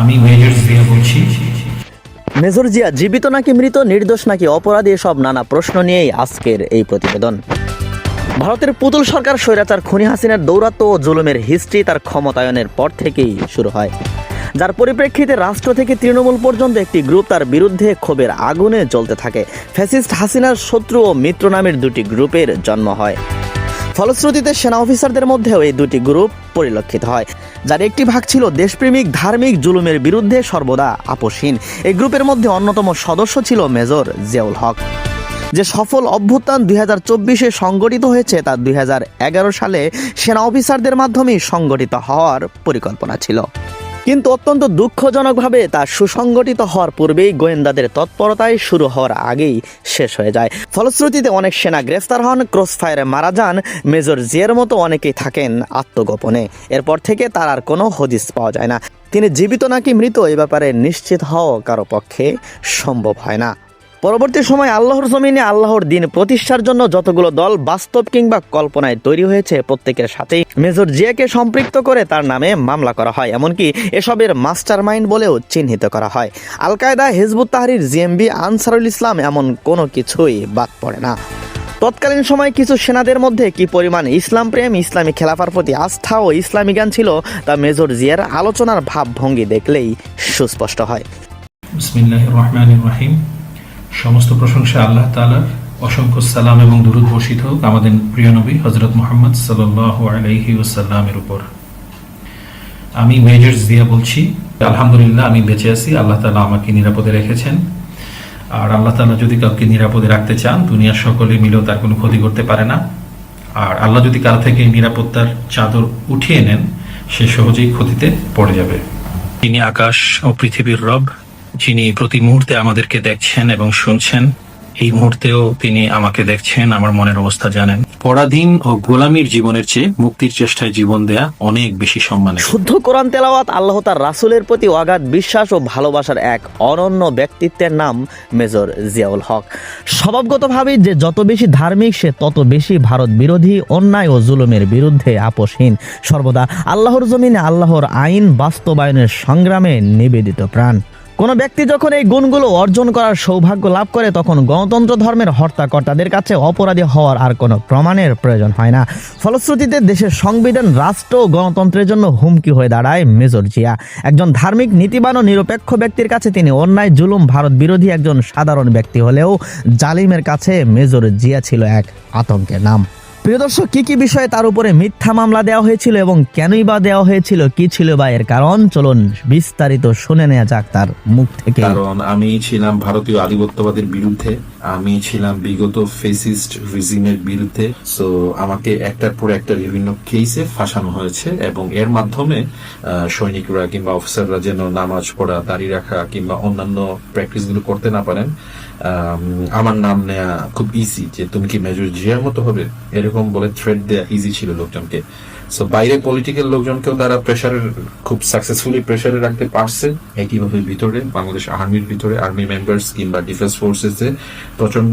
আমি মেজর জিয়া বলছি। মেজর জিয়া, জীবিত নাকি মৃত? নির্দোষ নাকি অপরাধী? সব নানা প্রশ্ন নিয়েই আজকের এই প্রতিবেদন। ভারতের পুতুল সরকার স্বৈরাচার খুনি হাসিনার দৌরাত্ম ও জুলুমের হিস্ট্রি তার ক্ষমতায়নের পর থেকেই শুরু হয়। যার পরিপ্রেক্ষিতে রাষ্ট্র থেকে তৃণমূল পর্যন্ত একটি গ্রুপ তার বিরুদ্ধে ক্ষোভের আগুনে জ্বলতে থাকে। ফ্যাসিস্ট হাসিনার শত্রু ও মিত্র নামের দুটি গ্রুপের জন্ম হয়। ফলশ্রুতিতে সেনা অফিসারদের মধ্যেও এই দুটি গ্রুপ পরিলক্ষিত হয়, যার একটি ভাগ ছিল দেশপ্রেমিক, ধার্মিক জুলুমের বিরুদ্ধে সর্বদা আপোষহীন। এই গ্রুপের মধ্যে অন্যতম সদস্য ছিল মেজর জিয়াউল হক। যে সফল অভ্যুত্থান দুই হাজার চব্বিশে সংগঠিত হয়েছে তা দুই হাজার এগারো সালে সেনা অফিসারদের মাধ্যমেই সংগঠিত হওয়ার পরিকল্পনা ছিল। কিন্তু অত্যন্ত দুঃখজনকভাবে তা সুসংগঠিত হওয়ার পূর্বেই গোয়েন্দাদের তৎপরতায় শুরু হওয়ার আগেই শেষ হয়ে যায়। ফলশ্রুতিতে অনেক সেনা গ্রেফতার হন ক্রস ফায়ারে মারা যান, মেজর জিয়ার মতো অনেকেই থাকেন আত্মগোপনে। এরপর থেকে তার আর কোনো হদিস পাওয়া যায় না। তিনি জীবিত নাকি মৃত এ ব্যাপারে নিশ্চিত হওয়া কারও পক্ষে সম্ভব হয় না। পরবর্তী সময় আল্লাহর জমিনে আল্লাহর দিন প্রতিষ্ঠার জন্য যতগুলো দল বাস্তব কিংবা কল্পনায় তৈরি হয়েছে, প্রত্যেকের সাথেই মেজর জিয়াকে সম্পৃক্ত করে তার নামে মামলা করা হয়। এমনকি এসবের মাস্টার মাইন্ড বলেও চিহ্নিত করা হয়। Al Qaeda Hizbut Tahrir, JMB, Ansarul Islam এমন কোনো কিছুই বাদ পড়ে না। তৎকালীন সময়ে কিছু সেনাদের মধ্যে কি পরিমাণ ইসলাম প্রেম, ইসলামী খেলাফার প্রতি আস্থা ও ইসলামী জ্ঞান ছিল, তা মেজর জিয়ার আলোচনার ভাবভঙ্গি দেখলেই সুস্পষ্ট হয়। সমস্ত প্রশংসা আল্লাহ তালার অসংখ্য সালাম এবং দুরুদ বর্ষিত হোক আমাদের প্রিয় নবী হজরত মোহাম্মদ সাল্লাহ ওসাল্লামের উপর। আমি মেজর জিয়া বলছি, আলহামদুলিল্লাহ আমি বেঁচে আছি, আল্লাহ তালা আমাকে নিরাপদে রেখেছেন। আর আল্লাহ তালা যদি কাউকে নিরাপদে রাখতে চান, দুনিয়ার সকলে মিলেও তার কোনো ক্ষতি করতে পারে না। আর আল্লাহ যদি কারও থেকে নিরাপত্তার চাদর উঠিয়ে নেন, সে সহজেই ক্ষতিতে পড়ে যাবে। তিনি আকাশ ও পৃথিবীর রব যিনি প্রতি মুহূর্তে আমাদেরকে দেখছেন এবং শুনছেন, এই মুহূর্তেও তিনি আমাকে দেখছেন, আমার মনের অবস্থা জানেন। পরাধীন ও গোলামীর জীবনের চেয়ে মুক্তির চেষ্টায় জীবন দেয়া অনেক বেশি সম্মানের। শুদ্ধ কোরআন তেলাওয়াত আল্লাহ তার রাসুলের প্রতি অগাধ বিশ্বাস ও ভালোবাসার এক অনন্য ব্যক্তিত্বের নাম মেজর জিয়াউল হক। স্বভাবগতভাবেই যে যত বেশি ধার্মিক, সে তত বেশি ভারত বিরোধী, অন্যায় ও জুলুমের বিরুদ্ধে আপোষহীন। সর্বদা আল্লাহর জমিনে আল্লাহর আইন বাস্তবায়নের সংগ্রামে নিবেদিত প্রাণ। কোনো ব্যক্তি যখন এই গুণগুলো অর্জন করার সৌভাগ্য লাভ করে, তখন গণতন্ত্র ধর্মের হর্তাকর্তাদের কাছে অপরাধী হওয়ার আর কোনো প্রমাণের প্রয়োজন হয় না। ফলশ্রুতিতে দেশের সংবিধান, রাষ্ট্র ও গণতন্ত্রের জন্য হুমকি হয়ে দাঁড়ায় মেজর জিয়া। একজন ধার্মিক, নীতিবান ও নিরপেক্ষ ব্যক্তির কাছে তিনি অন্যায়, জুলুম, ভারত বিরোধী একজন সাধারণ ব্যক্তি হলেও জালিমের কাছে মেজর জিয়া ছিল এক আতঙ্কের নাম। প্রিয় দর্শক, কি কি বিষয়ে তার উপরে মিথ্যা মামলা দেওয়া হয়েছিল এবং কেনই বা দেওয়া হয়েছিল, কি ছিল বা এর কারণ? চলুন বিস্তারিত শুনে নেওয়া যাক তার মুখ থেকে। কারণ, আমি ছিলাম ভারতীয় আধিপত্যবাদের বিরুদ্ধে, আমি ছিলাম বিগত ফেসিস্ট রিজিমের বিরুদ্ধে সো আমাকে একটার পর একটা বিভিন্ন কেসে ফাঁসানো হয়েছে এবং এর মাধ্যমে সৈনিকরা কিংবা অফিসাররা যেন নামাজ পড়া, দাড়ি রাখা কিংবা অন্যান্য প্র্যাকটিসগুলো করতে না পারেন আমার নাম নেয়া খুব ইজি যে তুমি কি মেজর জিয়ার মতো হবে? এরকম বলে থ্রেড দেয়া ইজি ছিল লোকজনকে। সো বাইরে পলিটিক্যাল লোকজনকেও তারা প্রেশারের খুব সাকসেসফুলি প্রেশারে রাখতে পারছে। একইভাবে ভিতরে, বাংলাদেশ আর্মির ভিতরে আর্মি মেম্বার্স কিংবা ডিফেন্স ফোর্সেস এ প্রচণ্ড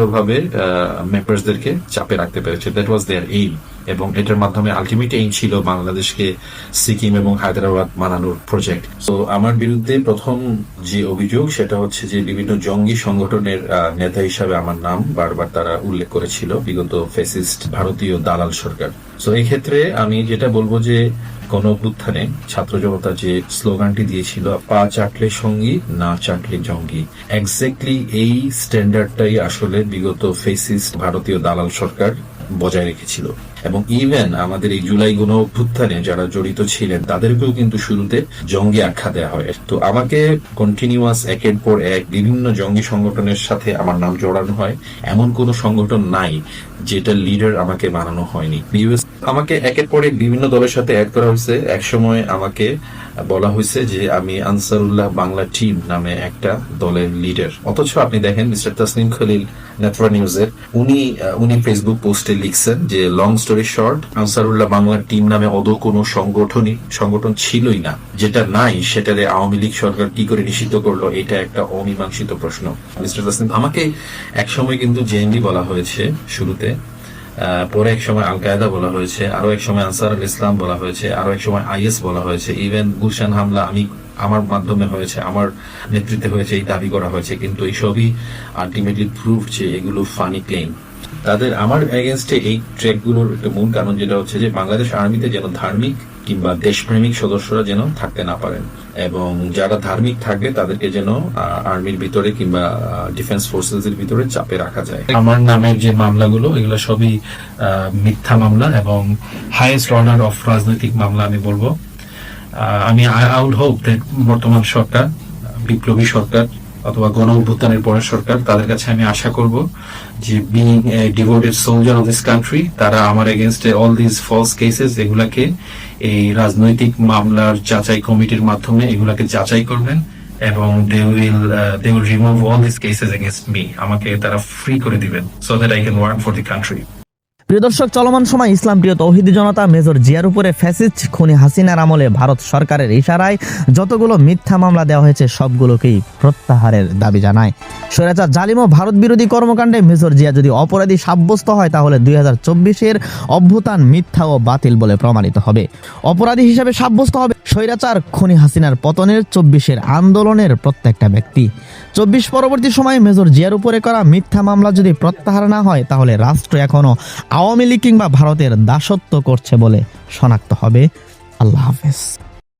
মেম্বার্সদেরকে চাপে রাখতে পেরেছে। দ্যাট ওয়াজ দেয়ার এইম এবং এটার মাধ্যমে আলটিমেট এইম ছিল বাংলাদেশকে সিকিম এবং হায়দ্রাবাদ মানানোর প্রজেক্ট তো আমার বিরুদ্ধে প্রথম যে অভিযোগ, সেটা হচ্ছে যে বিভিন্ন জঙ্গি সংগঠনের নেতা হিসাবে আমার নাম বারবার তারা উল্লেখ করেছিল। বিগত ফেসিস্ট ভারতীয় দালাল সরকার। তো এই ক্ষেত্রে আমি যেটা বলব যে গণ অভ্যুত্থানে ছাত্র জনতা যে স্লোগানটি দিয়েছিল, পা চাটলে সঙ্গী, না চাটলে জঙ্গি। এক্স্যাক্টলি এই স্ট্যান্ডার্ডটাই আসলে বিগত ফেসিস্ট ভারতীয় দালাল সরকার বজায় রেখেছিল। এবং ইভেন আমাদের এই জুলাই গণ অভ্যুত্থানে যারা জড়িত ছিলেন, তাদেরকেও কিন্তু শুরুতে জঙ্গি আখ্যা দেওয়া হয়। তো আমাকে কন্টিনিউয়াস একের পর এক বিভিন্ন জঙ্গি সংগঠনের সাথে আমার নাম জড়ানো হয়। এমন কোন সংগঠন নাই যেটা লিডার আমাকে বানানো হয়নি। আমাকে একের পর বিভিন্ন দলের সাথে অ্যাড করা হয়েছে। একসময় আমাকে বলা হয়েছে যে আমি আনসারুল্লাহ বাংলা টিম নামে একটা দলের লিডার অথচ আপনি দেখেন মিস্টার তাসনিম খলিল নেত্রা নিউজের উনি উনি ফেসবুক পোস্টে লিখছেন যে long story short Ansarullah Bangla team নামে অদ কোনো সংগঠনই, সংগঠন ছিলই না। যেটা নাই, সেটারে আওয়ামী লীগ সরকার কি করে নিষিদ্ধ করল, এটা একটা অমীমাংসিত প্রশ্ন। মিস্টার তাসনিম, আমাকে একসময় কিন্তু জেএনডি বলা হয়েছে শুরুতে পরে এক সময় আল কায়দা বলা হয়েছে আরও এক সময় আনসার আল ইসলাম বলা হয়েছে আরও এক সময় আইএস বলা হয়েছে, ইভেন গুলশান হামলা আমি, আমার মাধ্যমে হয়েছে, আমার নেতৃত্বে হয়েছে, এই দাবি করা হয়েছে, কিন্তু এইসবই আলটিমেটলি প্রুফ যে এগুলো ফানি ক্লেম তাদের আমার এগেনস্টে এই ট্র্যাকগুলোর একটা মূল কারণ যেটা হচ্ছে যে বাংলাদেশ আর্মিতে যেন ধার্মিক কিংবা দেশপ্রেমিক সদস্যরা যেন থাকতে না পারেন এবং যারা ধার্মিক থাকবে তাদেরকে যেন আর্মির ভিতরে কিংবা ডিফেন্স ফোর্সেস এর ভিতরে চাপে রাখা যায়। আমার নামের যে মামলাগুলো, এগুলো সবই মিথ্যা মামলা এবং হাইয়েস্ট অর্ডার অফ রাজনৈতিক মামলা আমি বলব। আমি আই উড হোপ বর্তমান সরকার, বিপ্লবী সরকার অথবা গণ অভ্যুত্থানের পরের সরকার, তাদের কাছে আমি আশা করব যে being a devoted soldier of this country তারা আমার এগেনস্টে অল দিস ফলস কেসেস এগুলাকে এই রাজনৈতিক মামলার যাচাই কমিটির মাধ্যমে এগুলাকে যাচাই করবেন এবং they will they will remove all this cases against me আমাকে তারা ফ্রি করে দিবেন so that I can work for the country প্রিয় দর্শক, চলমান সময় ইসলাম প্রিয় তৌহিদি জনতা, মেজর জিয়ার উপরে ফ্যাসিস্ট খুনি হাসিনার আমলে ভারত সরকারের ইশারায় যতগুলো মিথ্যা মামলা দেওয়া হয়েছে, সবগুলোকেই প্রত্যাহারের দাবি জানায়। স্বৈরাচার জালিম ও ভারত বিরোধী কর্মকাণ্ডে মেজর জিয়া যদি অপরাধী সাব্যস্ত হয়, তাহলে দুই হাজার চব্বিশের অভ্যুত্থান মিথ্যা ও বাতিল বলে প্রমাণিত হবে। অপরাধী হিসেবে সাব্যস্ত হবে স্বৈরাচার খুনি হাসিনার পতনের চব্বিশের আন্দোলনের প্রত্যেকটা ব্যক্তি। চব্বিশ পরবর্তী সময়ে মেজর জিয়ার উপরে করা মিথ্যা মামলা যদি প্রত্যাহার না হয়, তাহলে রাষ্ট্র এখনও আওয়ামী লীগ কিংবা ভারতের দাসত্ব করছে বলে শনাক্ত হবে। আল্লাহ হাফেজ।